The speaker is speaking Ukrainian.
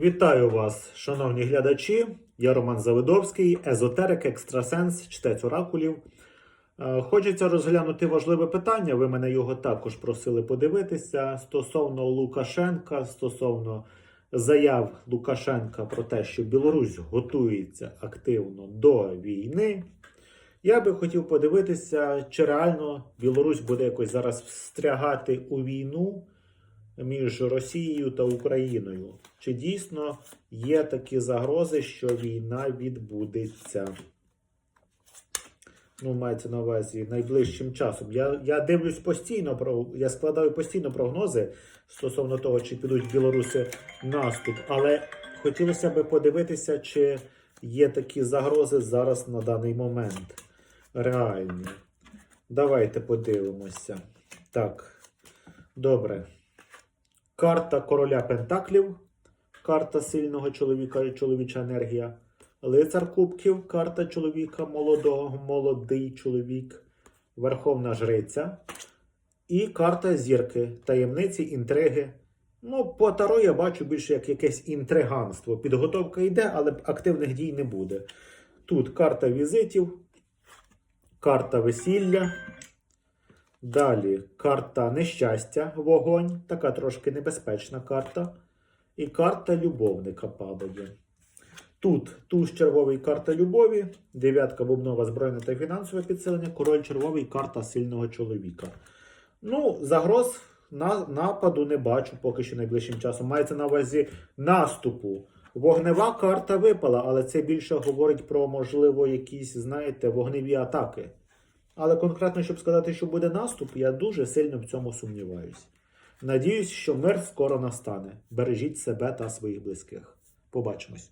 Вітаю вас, шановні глядачі. Я Роман Завидовський, езотерик, екстрасенс, чтець оракулів. Е, Хочеться розглянути важливе питання. Ви мене його також просили подивитися стосовно Лукашенка, стосовно заяв Лукашенка про те, що Білорусь готується активно до війни. Я би хотів подивитися, чи реально Білорусь буде якось зараз встрягати у війну між Росією та Україною. Чи дійсно є такі загрози, що війна відбудеться? Ну, мається на увазі найближчим часом. Я, я дивлюсь постійно про я складаю постійно прогнози стосовно того, чи підуть в Білорусі наступ, але хотілося б подивитися, чи є такі загрози зараз на даний момент. Реальні. Давайте подивимося. Так, добре. Карта короля Пентаклів, карта сильного чоловіка і чоловіча енергія. Лицар Кубків, карта чоловіка молодого, молодий чоловік, Верховна Жриця. І карта зірки, таємниці, інтриги. Ну, по Таро я бачу більше як якесь інтриганство. Підготовка йде, але активних дій не буде. Тут карта візитів, карта весілля. Далі карта нещастя, вогонь, така трошки небезпечна карта. І карта любовника падає. Тут туз червовий карта любові, дев'ятка бубнова збройне та фінансове підсилення, король червовий карта сильного чоловіка. Ну, загроз на, нападу не бачу поки що найближчим часом. Мається на увазі наступу. Вогнева карта випала, але це більше говорить про, можливо, якісь, знаєте, вогневі атаки. Але конкретно, щоб сказати, що буде наступ, я дуже сильно в цьому сумніваюсь. Надіюсь, що мир скоро настане. Бережіть себе та своїх близьких. Побачимось.